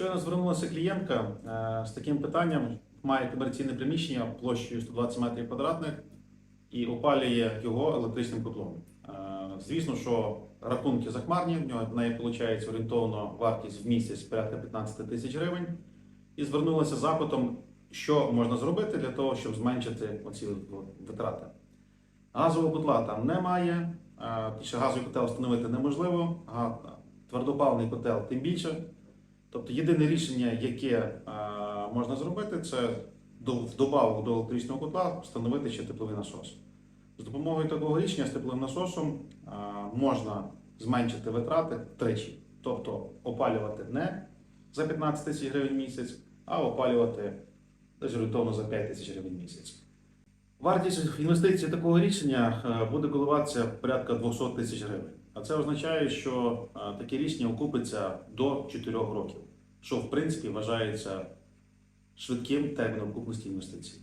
Щойно звернулася клієнтка е, з таким питанням. Має комерційне приміщення площею 120 метрів квадратних і опалює його електричним котлом. Е, Звісно, що рахунки захмарні, в нього в неї виходить орієнтовно вартість в місяць порядка 15 тисяч гривень. І звернулася запитом, що можна зробити для того, щоб зменшити оці витрати. Газового котла там немає, е, газовий котел встановити неможливо, твердопаливний котел тим більше. Тобто єдине рішення, яке е, можна зробити, це в добавок до електричного котла встановити ще тепловий насос. З допомогою такого рішення з тепловим насосом е, можна зменшити витрати втричі. Тобто опалювати не за 15 тисяч гривень місяць, а опалювати десь за 5 тисяч гривень місяць. Вартість інвестиції такого рішення е, буде коливатися порядка 200 тисяч гривень. А це означає, що е, таке рішення окупиться до 4 років, що в принципі вважається швидким терміном окупності інвестицій.